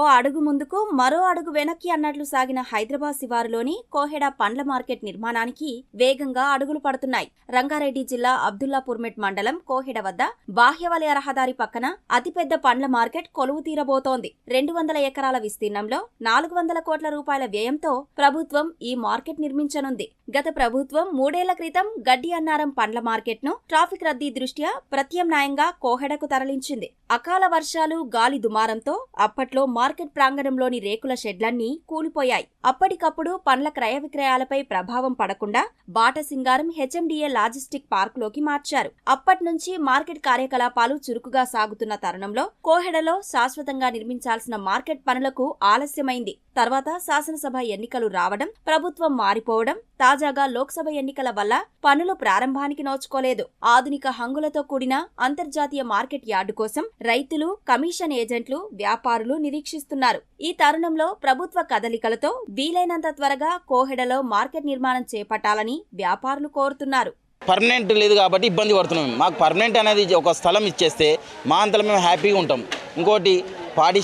ఓ అడుగు ముందుకు మరో అడుగు వెనక్కి అన్నట్లు సాగిన హైదరాబాద్ శివారులోని కోహెడ పండ్ల మార్కెట్ నిర్మాణానికి వేగంగా అడుగులు పడుతున్నాయి. రంగారెడ్డి జిల్లా అబ్దుల్లాపూర్మెట్ మండలం కోహెడ వద్ద బాహ్యవలయ రహదారి పక్కన అతిపెద్ద పండ్ల మార్కెట్ కొలువు తీరబోతోంది. రెండు వందల ఎకరాల విస్తీర్ణంలో నాలుగు వందల కోట్ల రూపాయల వ్యయంతో ప్రభుత్వం ఈ మార్కెట్ నిర్మించనుంది. గత ప్రభుత్వం మూడేళ్ళ క్రితం గడ్డి అన్నారం పండ్ల మార్కెట్ను ట్రాఫిక్ రద్దీ దృష్ట్యా ప్రత్యామ్నాయంగా కోహెడకు తరలించింది. అకాల వర్షాలు గాలి దుమారంతో అప్పట్లో మార్కెట్ మార్కెట్ ప్రాంగణంలోని రేకుల షెడ్లన్నీ కూలిపోయాయి. అప్పటికప్పుడు పండ్ల క్రయ విక్రయాలపై ప్రభావం పడకుండా బాట సింగారం హెచ్ఎండిఏ లాజిస్టిక్ పార్కులోకి మార్చారు. అప్పట్నుంచి మార్కెట్ కార్యకలాపాలు చురుకుగా సాగుతున్న తరుణంలో కోహెడలో శాశ్వతంగా నిర్మించాల్సిన మార్కెట్ పనులకు ఆలస్యమైంది. తర్వాత శాసనసభ ఎన్నికలు రావడం ప్రభుత్వం మారిపోవడం తాజాగా లోక్సభ ఎన్నికల వల్ల పనులు ప్రారంభానికి నోచుకోలేదు. ఆధునిక హంగులతో కూడిన అంతర్జాతీయ మార్కెట్ యార్డు కోసం రైతులు కమిషన్ ఏజెంట్లు వ్యాపారులు నిరీక్షిస్తున్నారు ఈ తరుణంలో ప్రభుత్వ కదలికలతో వీలైనంత త్వరగా కోహెడలో మార్కెట్ నిర్మాణం చేపట్టాలని వ్యాపారులు కోరుతున్నారు. పర్మనెంట్ లేదు కాబట్టి ఇబ్బంది పడుతున్నాం మాకు పర్మనెంట్ అనేది ఒక స్థలం ఇచ్చేస్తే మా అంతలో మేము హ్యాపీగా ఉంటాం. ఇంకోటి పాడి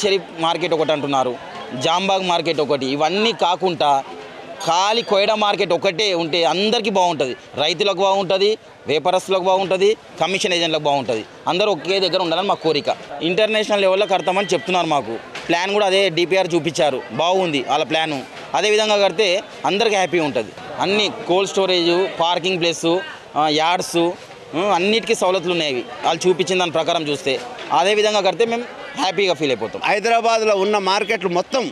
మార్కెట్ ఒకటి అంటున్నారు. జాంబాగ్ మార్కెట్ ఒకటి. ఇవన్నీ కాకుండా ఖాళీ కోయడ మార్కెట్ ఒకటే ఉంటే అందరికీ బాగుంటుంది. రైతులకు బాగుంటుంది వ్యాపారస్తులకు బాగుంటుంది కమిషన్ ఏజెంట్లకు బాగుంటుంది. అందరూ ఒకే దగ్గర ఉండాలని మా కోరిక. ఇంటర్నేషనల్ లెవెల్లో కడతామని చెప్తున్నారు మాకు. ప్లాన్ కూడా అదే డిపిఆర్ చూపించారు. బాగుంది వాళ్ళ ప్లాను. అదే విధంగా కడితే అందరికీ హ్యాపీ ఉంటుంది. అన్ని cold storage parking place yards అన్నిటికీ సవలతులు ఉన్నాయి. వాళ్ళు చూపించిన దాని ప్రకారం చూస్తే. అదే విధంగా కడితే మేము హ్యాపీగా ఫీల్ అయిపోతాం. హైదరాబాద్లో ఉన్న మార్కెట్లు మొత్తం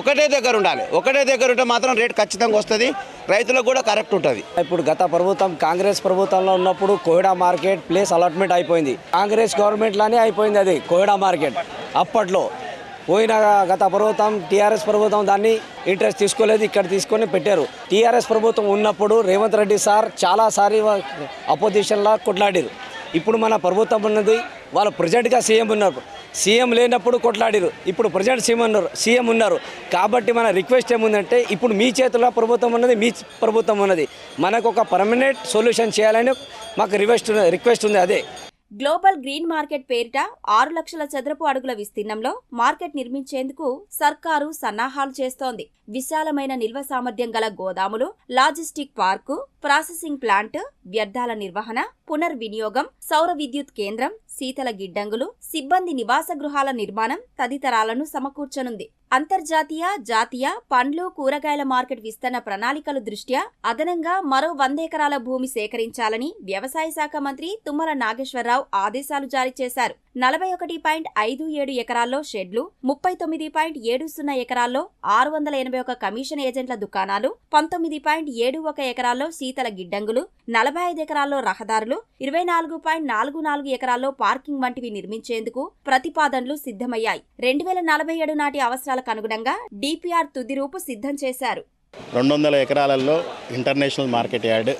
ఒకటే దగ్గర ఉండాలి. ఒకటే దగ్గర ఉంటే మాత్రం రేట్ ఖచ్చితంగా వస్తుంది. రైతులకు కూడా కరెక్ట్ ఉంటుంది. ఇప్పుడు గత ప్రభుత్వం కాంగ్రెస్ ప్రభుత్వంలో ఉన్నప్పుడు కోయిడా మార్కెట్ ప్లేస్ అలాట్మెంట్ అయిపోయింది. కాంగ్రెస్ గవర్నమెంట్లోనే అయిపోయింది అది కోయిడా మార్కెట్. అప్పట్లో పోయిన గత ప్రభుత్వం టీఆర్ఎస్ ప్రభుత్వం దాన్ని ఇంట్రెస్ట్ తీసుకోలేదు ఇక్కడ తీసుకొని పెట్టారు. టీఆర్ఎస్ ప్రభుత్వం ఉన్నప్పుడు రేవంత్ రెడ్డి సార్ చాలాసారి అపోజిషన్లా కొట్లాడారు. ఇప్పుడు మన ప్రభుత్వం ఉన్నది వాళ్ళు ప్రజెంట్గా సీఎం ఉన్నారు. సీఎం లేనప్పుడు కొట్లాడారు. ఇప్పుడు ప్రజెంట్ సీఎం ఉన్నారు సీఎం ఉన్నారు. కాబట్టి మన రిక్వెస్ట్ ఏముందంటే ఇప్పుడు మీ చేతిలో ప్రభుత్వం ఉన్నది మీ ప్రభుత్వం ఉన్నది. మనకు ఒక పర్మనెంట్ సొల్యూషన్ చేయాలని మాకు రిక్వెస్ట్ రిక్వెస్ట్ ఉంది అదే. గ్లోబల్ గ్రీన్ మార్కెట్ పేరిట ఆరు లక్షల చదరపు అడుగుల విస్తీర్ణంలో మార్కెట్ నిర్మించేందుకు సర్కారు సన్నాహాలు చేస్తోంది. విశాలమైన నిల్వ సామర్థ్యం గల గోదాములు లాజిస్టిక్ పార్కు ప్రాసెసింగ్ ప్లాంట్ వ్యర్థాల నిర్వహణ పునర్వినియోగం సౌర విద్యుత్ కేంద్రం శీతల గిడ్డంగులు సిబ్బంది నివాస గృహాల నిర్మాణం తదితరాలను సమకూర్చనుంది. అంతర్జాతీయ జాతీయ పండ్లు కూరగాయల మార్కెట్ విస్తరణ ప్రణాళికల దృష్ట్యా అదనంగా మరో వంద ఎకరాల భూమి సేకరించాలని వ్యవసాయ శాఖ మంత్రి తుమ్మల నాగేశ్వరరావు ఆదేశాలు జారీ చేశారు. నలభై ఒకటి పాయింట్ ఐదు ఏడు ఎకరాల్లో షెడ్లు ముప్పై తొమ్మిది పాయింట్ ఏడు సున్నా ఎకరాల్లో ఆరు వందల ఎనభై ఒక కమిషన్ ఏజెంట్ల దుకాణాలు పంతొమ్మిది పాయింట్ ఏడు ఒక ఎకరాల్లో శీతల గిడ్డంగులు నలభై ఐదు ఎకరాల్లో రహదారులు ఇరవై నాలుగు పాయింట్ నాలుగు నాలుగు ఎకరాల్లో పార్కింగ్ వంటివి నిర్మించేందుకు ప్రతిపాదనలు సిద్ధమయ్యాయి. రెండు వేల నలభై ఏడు నాటి అవసరాలకు అనుగుణంగా డిపిఆర్ తుది రూపు సిద్ధం చేశారు. రెండు వందల ఎకరాలలో ఇంటర్నేషనల్ మార్కెట్ యార్డ్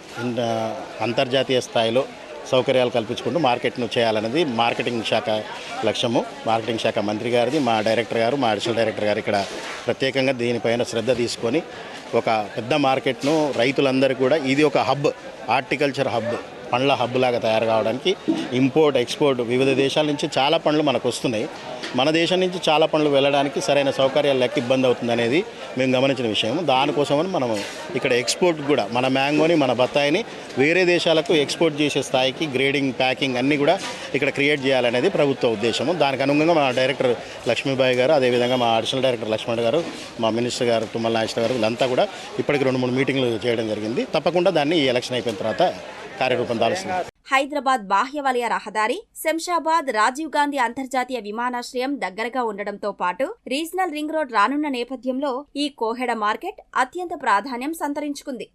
అంతర్జాతీయ స్థాయిలో సౌకర్యాలు కల్పించుకుంటూ మార్కెట్ను చేయాలన్నది మార్కెటింగ్ శాఖ లక్ష్యము. మార్కెటింగ్ శాఖ మంత్రి గారిది మా డైరెక్టర్ గారు మా అడిషనల్ డైరెక్టర్ గారు ఇక్కడ ప్రత్యేకంగా దీనిపైన శ్రద్ధ తీసుకొని ఒక పెద్ద మార్కెట్ను రైతులందరూ కూడా ఇది ఒక హబ్ హార్టికల్చర్ హబ్. పండ్ల హబ్ లాగా తయారు కావడానికి ఇంపోర్ట్ ఎక్స్పోర్ట్ వివిధ దేశాల నుంచి చాలా పండ్లు మనకు వస్తున్నాయి. మన దేశం నుంచి చాలా పండ్లు వెళ్ళడానికి సరైన సౌకర్యాలు లెక్క ఇబ్బంది అవుతుంది అనేది మేము గమనించిన విషయం. దానికోసమని మనం ఇక్కడ ఎక్స్పోర్ట్ కూడా మన మ్యాంగోని మన బత్తాయిని వేరే దేశాలకు ఎక్స్పోర్ట్ చేసే స్థాయికి గ్రేడింగ్ ప్యాకింగ్ అన్నీ కూడా ఇక్కడ క్రియేట్ చేయాలనేది ప్రభుత్వ ఉద్దేశము. దానికి అనుగుణంగా మా డైరెక్టర్ లక్ష్మీబాయి గారు అదేవిధంగా మా అడిషనల్ డైరెక్టర్ లక్ష్మణ్ గారు మా మినిస్టర్ గారు తుమ్మల నాగేశ్వర గారు వీళ్ళంతా కూడా ఇప్పటికి రెండు మూడు మీటింగ్లు చేయడం జరిగింది. తప్పకుండా దాన్ని ఈ ఎలక్షన్ అయిపోయిన తర్వాత కార్యరూపం దాల్సింది. హైదరాబాద్ బాహ్య వలయ రహదారి శంషాబాద్ రాజీవ్ గాంధీ అంతర్జాతీయ విమానాశ్రయం దగ్గరగా ఉండడంతో పాటు రీజనల్ రింగ్ రోడ్ రానున్న నేపథ్యంలో ఈ కోహెడ మార్కెట్ అత్యంత ప్రాధాన్యం సంతరించుకుంది.